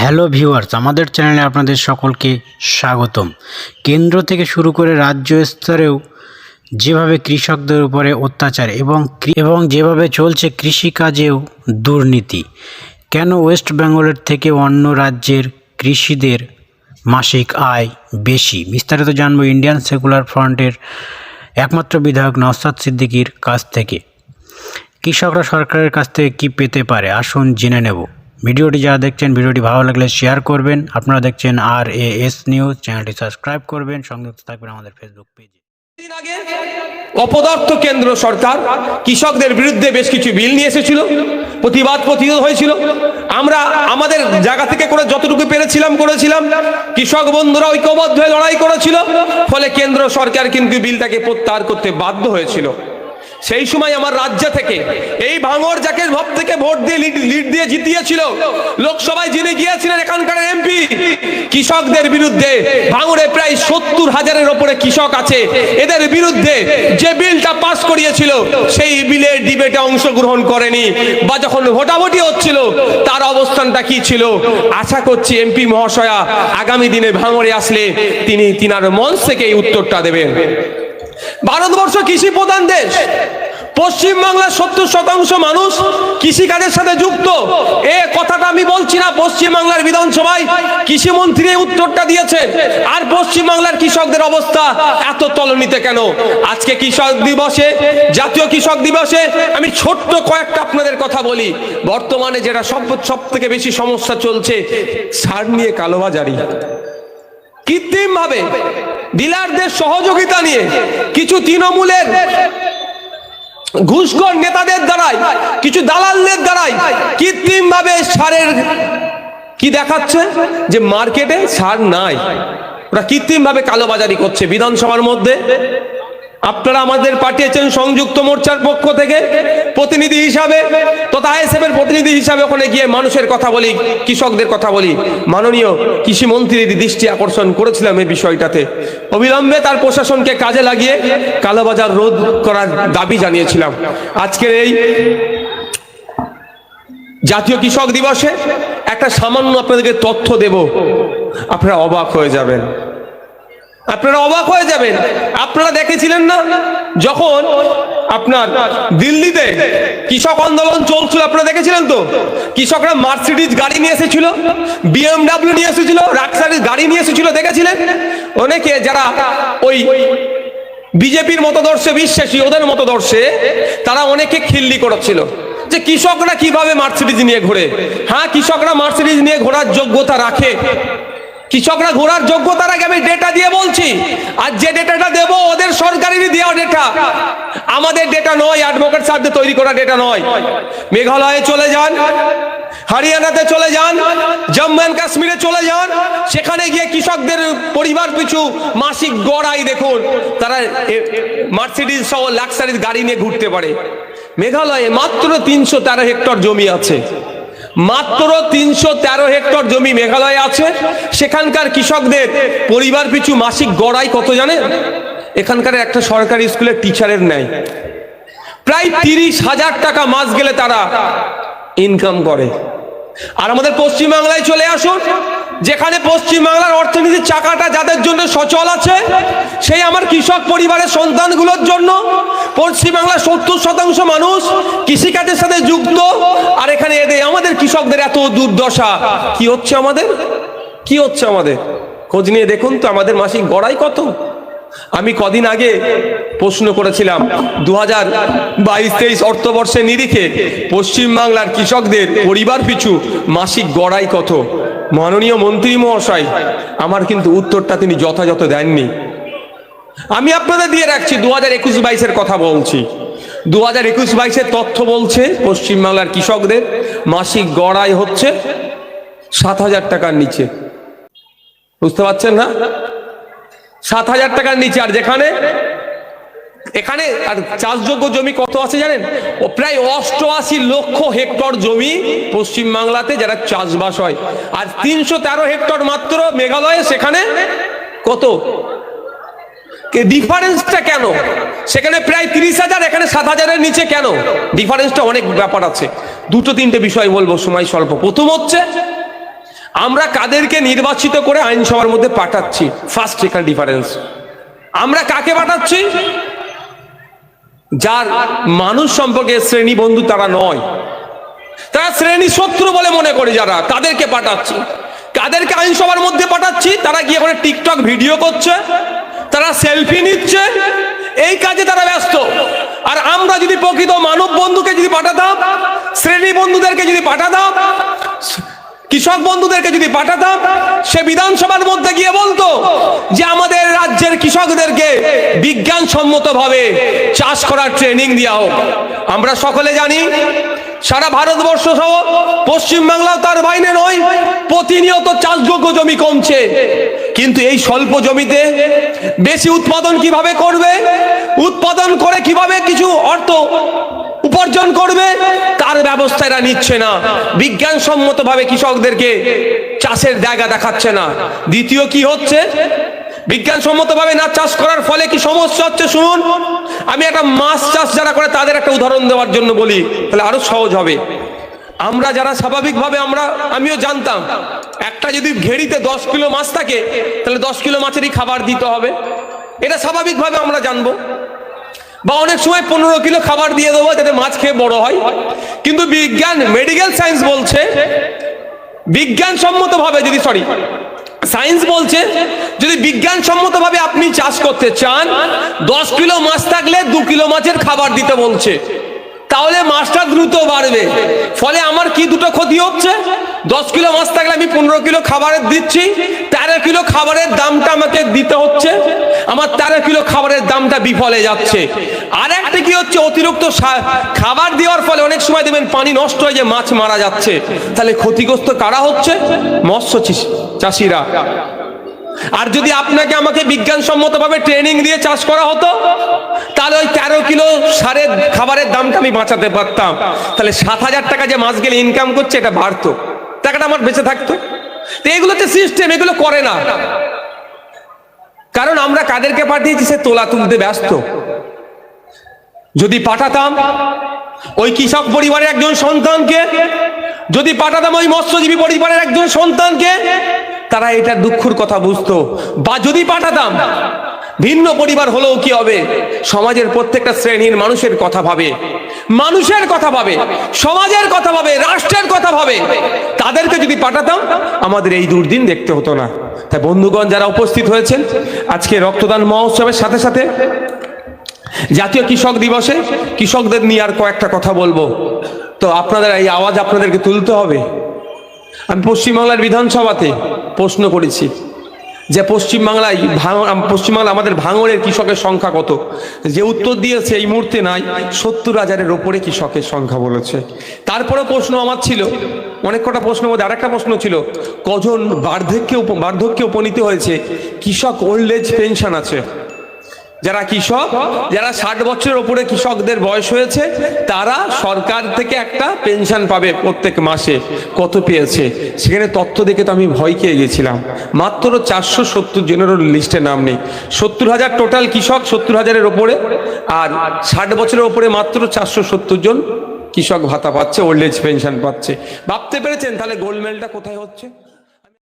Hello viewers, আমাদের চ্যানেলে আপনাদের সকলকে স্বাগতম। কেন্দ্র থেকে শুরু করে রাজ্য স্তরেও যেভাবে কৃষকদের উপরে অত্যাচার এবং এবং যেভাবে চলছে কৃষিকাজেও দুর্নীতি, কেন ওয়েস্ট বেঙ্গলের থেকে অন্য রাজ্যের কৃষিদের মাসিক আয় বেশি? বিস্তারিত জানব ইন্ডিয়ান সেকুলার ফ্রন্টের একমাত্র বিধায়ক নওসাদ সিদ্দিকীর কাছ থেকে। কৃষকরা সরকারের কাছ থেকে কি পেতে পারে? আসুন জেনে নেব। ভিডিওটি যারা দেখছেন, ভিডিওটি ভালো লাগলে শেয়ার করবেন। আপনারা দেখছেন আর এ এস নিউজ চ্যানেলটি সাবস্ক্রাইব করবেন। সংযুক্ত থাকবেন আমাদের ফেসবুক পেজে আগে অপদার্থ কেন্দ্র সরকার কৃষকদের বিরুদ্ধে বেশ কিছু বিল নিয়ে এসেছিল, প্রতিবাদ প্রতিরোধ হয়েছিল। আমরা আমাদের জায়গা থেকে করে যতটুকু পেরেছিলাম, করেছিলাম। কৃষক বন্ধুরা ঐক্যবদ্ধ হয়ে লড়াই করেছিল, ফলে কেন্দ্র সরকার কিন্তু বিলটাকে প্রত্যাহার করতে বাধ্য হয়েছিল। সেই সময় আমার রাজ্য থেকে এই ভাঙর যাকে ভব থেকে ভোট দিয়ে লিড দিয়ে জিতিয়েছিল। লোকসভায় যিনি গিয়েছিলেন এখানকার এমপি, কৃষকদের বিরুদ্ধে ভাঙড়ে প্রায় সত্তর হাজারের ওপরে কৃষক আছে। এদের বিরুদ্ধে যে বিলটা পাস করিয়েছিল, সেই বিলের ডিবেটে অংশগ্রহণ করেনি বা যখন ভোটাভুটি হচ্ছিল, তার অবস্থানটা কি ছিল? আশা করছি এমপি মহাশয়া, আগামী দিনে ভাঙড়ে আসলে তিনি, তিনার মঞ্চ থেকে এই উত্তরটা দেবেন। কৃষি প্রধান দেশ। পশ্চিম বাংলার সত্তর শতাংশ মানুষ কৃষিকাজের সাথে যুক্ত। এ কথাটা আমি বলছি না পশ্চিম বাংলার বিধানসভায় কৃষি মন্ত্রী এই উত্তরটা দিয়েছে। আর পশ্চিম বাংলার কৃষকদের অবস্থা এত তলনিতে কেন? আজকে কৃষক দিবসে, জাতীয় কৃষক দিবসে আমি ছোট্ট কয়েকটা আপনাদের কথা বলি। বর্তমানে যেটা সব সব থেকে বেশি সমস্যা চলছে, সার নিয়ে কালোবাজারি। কৃত্রিম ভাবে ডিলারদের সহযোগিতা নিয়ে কিছু তৃণমূলের ঘুষখোর নেতাদের দ্বারাই, কিছু দালালদের দ্বারাই কৃত্রিম ভাবে সারের কি দেখাচ্ছে? যে মার্কেটে সার নাই। ওরা কৃত্রিম ভাবে কালোবাজারি করছে বিধানসভার মধ্যে। আপনারা আমাদের পাঠিয়েছেন সংযুক্ত মোর্চার পক্ষ থেকে প্রতিনিধি হিসাবে, তথা আইএসএফ এর প্রতিনিধি হিসাবে ওখানে গিয়ে মানুষের কথা বলি, কৃষকদের কথা বলি। মাননীয় কৃষি মন্ত্রীর দৃষ্টি আকর্ষণ করেছিলাম এই বিষয়টাতে। অবিলম্বে তার প্রশাসনকে কাজে লাগিয়ে কালোবাজার রোধ করার দাবি জানিয়েছিলাম। আজকের এই জাতীয় কৃষক দিবসে একটা সামান্য আপনাদেরকে তথ্য দেব। আপনারা অবাক হয়ে যাবেন। আপনারা অবাক হয়ে যাবেন। আপনারা দেখেছিলেন না? যখন আপনার দিল্লিতে কৃষক আন্দোলন চলছিল, আপনারা দেখেছিলেন তো? কৃষকরা মার্সিডিজ গাড়ি নিয়ে এসেছিল, বিএমডাব্লিউ নিয়ে এসেছিল রাক্সারিজ গাড়ি নিয়ে এসেছিল, দেখেছিলেন? অনেকে যারা ওই বিজেপির মতদর্শে বিশ্বাসী ওদের মতদর্শে তারা অনেকে খিল্লি করেছিল যে কৃষকরা কীভাবে মার্সিডিজ নিয়ে ঘোরে? হ্যাঁ কৃষকরা মার্সিডিজ নিয়ে ঘোরার যোগ্যতা রাখে। কৃষকরা ঘোরার যোগ্যতার আগে আমি ডেটা দিয়ে বলছি। আর যে ডেটাটা দেব, ওদের সরকারেরই দেওয়া ডেটা আমাদের ডেটা নয় অ্যাডভোকেট সাহেবদের তৈরি করা ডেটা নয়। মেঘালয়ে চলে যান, হরিয়ানাতে চলে যান, জম্মু অ্যান্ড কাশ্মীরে চলে যান, সেখানে গিয়ে কৃষকদের পরিবার পিছু মাসিক গড়াই দেখুন। তারা মার্সিডিজ সহ লাক্সারিজ গাড়ি নিয়ে ঘুরতে পারে। মেঘালয়ে মাত্র তিনশো তেরো হেক্টর জমি আছে। মাত্র তিনশো তেরো হেক্টর জমি মেঘালয়ে আছে। সেখানকার কৃষকদের পরিবার পিছু মাসিক গড়াই কত জানে? এখানকার একটা সরকারি স্কুলের টিচারের নেয় প্রায় তিরিশ হাজার টাকা মাস গেলে তারা ইনকাম করে। আর আমাদের পশ্চিমবাংলায় চলে আসুন, যেখানে পশ্চিমবাংলার অর্থনীতির চাকাটা যাদের জন্য সচল আছে কৃষক পরিবারের সন্তানগুলোর জন্য পশ্চিমবাংলার সত্তর শতাংশ মানুষ কৃষিকাজের সাথে যুক্ত। আর এখানে এদের, আমাদের কৃষকদের এত দুর্দশা। কি হচ্ছে আমাদের? কি হচ্ছে আমাদের? খোঁজ নিয়ে দেখুন তো, আমাদের মাসিক গড়াই কত? আমি কদিন আগে প্রশ্ন করেছিলাম দু হাজার বাইশ, তেইশ অর্থবর্ষের নিরিখে পশ্চিমবাংলার কৃষকদের পরিবার পিছু মাসিক গড়াই কত? মাননীয় মন্ত্রী মহাশয়, আমার কিন্তু উত্তরটা তিনি যথাযথ দেননি। আমি আপনাদের দিয়ে রাখছি দু হাজার একুশ বাইশের কথা বলছি। দু হাজার একুশ বাইশের তথ্য বলছে, পশ্চিমবাংলার কৃষকদের মাসিক গড়াই হচ্ছে সাত হাজার টাকার নিচে। বুঝতে পারছেন না? সাত হাজার টাকার নিচে, আর যেখানে এখানে আর চাষযোগ্য জমি কত আছে জানেন? প্রায় অষ্টআশি লক্ষ হেক্টর জমি পশ্চিম বাংলাতে যারা চাষবাস হয়। আর তিনশো তেরো হেক্টর মাত্র মেঘালয়ে, সেখানে কত? ডিফারেন্সটা কেন? সেখানে প্রায় তিরিশ হাজার, এখানে সাত হাজারের নিচে কেন? ডিফারেন্সটা অনেক ব্যাপার আছে। দুটো তিনটে বিষয় বলব, সময় স্বল্প। প্রথম হচ্ছে, আমরা কাদেরকে নির্বাচিত করে আইনসভার মধ্যে পাঠাচ্ছি। ফার্স্ট এখানে ডিফারেন্স আমরা কাকে পাঠাচ্ছি? যার মানুষ সম্পর্কে শ্রেণি বন্ধু তারা নয়। তারা শ্রেণি শত্রু বলে মনে করে যারা, তাদেরকে পাঠাচ্ছি। কাদেরকে আইনসভার মধ্যে পাঠাচ্ছি, তারা গিয়ে করে টিকটক ভিডিও করছে। তারা সেলফি নিচ্ছে, এই কাজে তারা ব্যস্ত। আর আমরা যদি প্রকৃত মানব বন্ধুকে যদি পাঠাতাম, শ্রেণি বন্ধুদেরকে যদি পাঠাতাম, কৃষক বন্ধুদেরকে যদি পাঠাতাম, সে বিধানসভার মধ্যে গিয়ে বলতো যে আমাদের রাজ্যের কৃষকদেরকে বিজ্ঞানসম্মত ভাবে চাষ করার ট্রেনিং দেওয়া হোক। আমরা সকলে জানি সারা ভারতবর্ষ সহ পশ্চিমবাংলাও তার বাইরে নয়, প্রতিনিয়ত চাষযোগ্য জমি কমছে। কিন্তু এই স্বল্প জমিতে বেশি উৎপাদন কীভাবে করবে, উৎপাদন করে কীভাবে কিছু অর্থ উপার্জন করবে, তার ব্যবস্থা এরা নিচ্ছে না। বিজ্ঞানসম্মতভাবে কৃষকদেরকে চাষের জায়গা দেখাচ্ছে না। দ্বিতীয় কি হচ্ছে? বিজ্ঞানসম্মতভাবে না চাষ করার ফলে কি সমস্যা হচ্ছে শুনুন? আমি একটা মাছ চাষ যারা করে তাদের একটা উদাহরণ দেওয়ার জন্য বলি, তাহলে আরও সহজ হবে। আমরা যারা স্বাভাবিকভাবে আমরা, আমিও জানতাম, একটা যদি ঘেরিতে দশ কিলো মাছ থাকে, তাহলে দশ কিলো মাছেরই খাবার দিতে হবে। এটা স্বাভাবিকভাবে আমরা জানব। বা অনেক সময় পনেরো কিলো খাবার দিয়ে দেবো, যাতে মাছ খেয়ে বড় হয়। কিন্তু বিজ্ঞান মেডিকেল সায়েন্স বলছে বিজ্ঞানসম্মত ভাবে যদি সরি সায়েন্স বলছে, যদি বিজ্ঞানসম্মত ভাবে আপনি চাষ করতে চান, দশ কিলো মাছ থাকলে দু কিলো মাছের খাবার দিতে বলছে। তাহলে মাছটা দ্রুত বাড়বে। ফলে আমার কি দুটো ক্ষতি হচ্ছে? দশ কিলো মাছ থাকলে আমি পনেরো কিলো খাবারের দিচ্ছি, তেরো কিলো খাবারের দামটা আমাকে দিতে হচ্ছে, আমার তেরো কিলো খাবারের দামটা বিফলে যাচ্ছে। আর একটা কি হচ্ছে, অতিরিক্ত খাবার দেওয়ার ফলে অনেক সময় দেখবেন পানি নষ্ট হয়ে যে মাছ মারা যাচ্ছে। তাহলে ক্ষতিগ্রস্ত কারা হচ্ছে? মৎস্য চাষিরা। আর যদি আপনাকে আমাকে বিজ্ঞানসম্মতভাবে ট্রেনিং দিয়ে চাষ করা হতো, তাহলে ওই তেরো কিলো সারের খাবারের দামটা আমি বাঁচাতে পারতাম। তাহলে সাত হাজার টাকা যে মাস গেলে ইনকাম করছে, এটা বাড়তো। টাকাটা আমার বেঁচে থাকতো। তো এগুলো তো সিস্টেম এগুলো করে না। কারণ আমরা কাদেরকে পাঠিয়েছি, সে তোলা তুলতে ব্যস্ত। যদি পাঠাতাম, ওই কৃষক পরিবারের একজন সন্তানকে, যদি পাঠাতাম ওই মৎস্যজীবী পরিবারের একজন সন্তানকে তারা এটা দুঃখের কথা বুঝতো। বা যদি পাঠাতাম, ভিন্ন পরিবার হলেও কি হবে? সমাজের প্রত্যেকটা শ্রেণির মানুষের কথা ভাবে, মানুষের কথা ভাবে, সমাজের কথা ভাবে, রাষ্ট্রের কথা ভাবে। তাদেরকে যদি পাঠাতাম, আমাদের এই দুর্দিন দেখতে হতো না। তাই বন্ধুগণ, যারা উপস্থিত হয়েছেন, আজকে রক্তদান মহোৎসবের সাথে সাথে জাতীয় কৃষক দিবসে কৃষকদের নিয়ে আর কয়েকটা কথা বলব। তো আপনাদের এই আওয়াজ আপনাদেরকে তুলতে হবে। আমি পশ্চিমবাংলার বিধানসভাতে প্রশ্ন করেছি যে পশ্চিমবাংলায় পশ্চিমবাংলা আমাদের ভাঙড়ের কৃষকের সংখ্যা কত? যে উত্তর দিয়েছে এই মুহূর্তে নাই, সত্তর হাজারের ওপরে কৃষকের সংখ্যা বলেছে। তারপরে প্রশ্ন আমার ছিল, অনেক কটা প্রশ্নের মধ্যে আরেকটা প্রশ্ন ছিল, কজন বার্ধক্যে বার্ধক্যে উপনীত হয়েছে? কৃষক ওল্ড এজ পেনশন আছে। যারা কৃষক, যারা ষাট বছরের ওপরে কৃষকদের বয়স হয়েছে, তারা সরকার থেকে একটা পেনশন পাবে প্রত্যেক মাসে। কত পেয়েছে? সেখানে তথ্য দেখে তো আমি ভয় খেয়ে গেছিলাম। মাত্র চারশো সত্তর জনের লিস্টে নাম নেই। সত্তর হাজার টোটাল কৃষক সত্তর হাজারের ওপরে আর ষাট বছরের ওপরে মাত্র চারশো সত্তর জন কৃষক ভাতা পাচ্ছে, ওল্ড এজ পেনশন পাচ্ছে। ভাবতে পেরেছেন তাহলে গোলমেলটা কোথায় হচ্ছে?